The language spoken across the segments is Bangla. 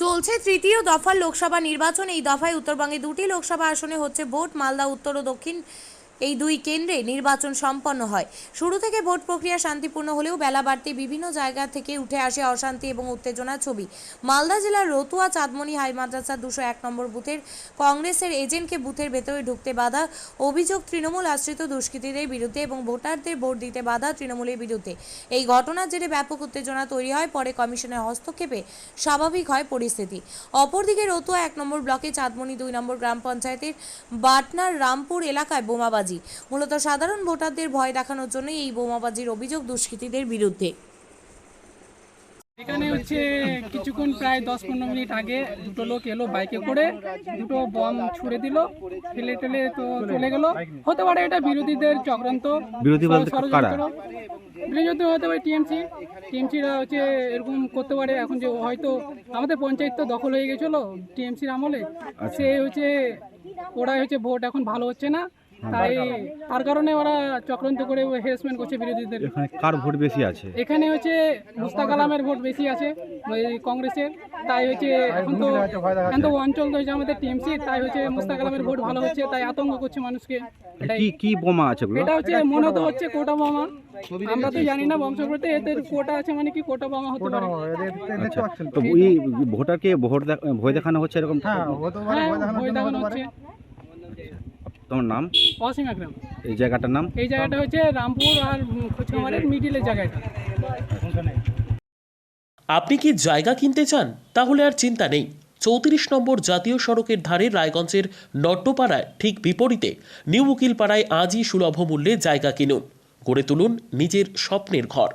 চলছে তৃতীয় দফার লোকসভা নির্বাচন। এই দফায় উত্তরবঙ্গে দুটি লোকসভা আসনে হচ্ছে ভোট, মালদা, উত্তর ও দক্ষিণ এই দুই কেন্দ্রে নির্বাচন সম্পন্ন হয়। শুরু থেকে ভোট প্রক্রিয়া শান্তিপূর্ণ হলেও বেলা বাড়তে বিভিন্ন জায়গা থেকে উঠে আসে অশান্তি এবং উত্তেজনার ছবি। মালদা জেলার রতুয়া, চাঁদমণি হাই মাদ্রাসা দুশো এক নম্বর বুথের কংগ্রেসের এজেন্টকে বুথের ভেতরে ঢুকতে বাধা, অভিযোগ তৃণমূল আশ্রিত দুষ্কৃতীদের বিরুদ্ধে এবং ভোটারদের ভোট দিতে বাধা তৃণমূলের বিরুদ্ধে। এই ঘটনার জেরে ব্যাপক উত্তেজনা তৈরি হয়, পরে কমিশনের হস্তক্ষেপে স্বাভাবিক হয় পরিস্থিতি। অপরদিকে রতুয়া এক নম্বর ব্লকে চাঁদমণি দুই নম্বর গ্রাম পঞ্চায়েতের বাটনার রামপুর এলাকায় বোমাবাজি মূলত সাধারণ ভোটারদের ভয় দেখানোর জন্য এই বোমাবাজির অভিযোগ দুষ্কৃতীদের বিরুদ্ধে। এখানে হচ্ছে কিছুক্ষণ প্রায় দশ পনেরো মিনিট আগে দুটো লোক এলো বাইকে করে দুটো বম ছুড়ে দিল ফেলে টেলে তো চলে গেল। হতে পারে এটা বিরোধীদের চক্রান্ত। বিরোধী হতে পারে। টিএমসি। টিএমসিরা হচ্ছে এরকম করতে পারে এখন যে হয়তো আমাদের পঞ্চায়েত তো দখল হয়ে গেছিল টিএমসির আমলে। সে হচ্ছে ওরা হচ্ছে ভোট এখন ভালো হচ্ছে না। তাই তার কারণে ওরা চক্রান্ত করে হেরাসমেন্ট করছে বিরোধীদের। এখানে কার ভোট বেশি আছে? এখানে হচ্ছে মুস্তাক আলামের ভোট বেশি আছে ওই কংগ্রেসের তাই হচ্ছে এখন তো এখন তো অঞ্চল তো হচ্ছে আমাদের টিএমসি তাই হচ্ছে মুস্তাক আলামের ভোট ভালো হচ্ছে তাই আতঙ্ক করছে মানুষকে। কি কি বোমা আছে এটা হচ্ছে মনে তো হচ্ছে কোটা বোমা। আমরা তো জানি না বংশপ্রতি এতে কোটা আছে মানে কি কোটা বোমা হতে পারে। আচ্ছা তো এই ভোটারকে ভোট দেখ- ভয় দেখানো হচ্ছে এরকম? হ্যাঁ ভয় দেখানো হচ্ছে। তোমার নাম। এই জায়গাটার নাম? এই জায়গাটা হচ্ছে রামপুর আর খোঁজকামারের মিডিলের জায়গাটা। আপনি কি জায়গা কিনতে চান? তাহলে আর চিন্তা নেই। চৌত্রিশ নম্বর জাতীয় সড়কের ধারে রায়গঞ্জের নট্টপাড়ায় ঠিক বিপরীতে নিউ উকিলপাড়ায় আজই সুলভ মূল্যে জায়গা কিনুন। গড়ে তুলুন নিজের স্বপ্নের ঘর।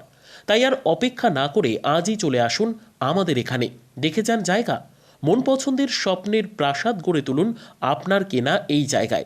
তাই আর অপেক্ষা না করে আজই চলে আসুন আমাদের এখানে। দেখে যান জায়গা। মন পছন্দের স্বপ্নের প্রাসাদ গড়ে তুলুন আপনার কেনা এই জায়গায়।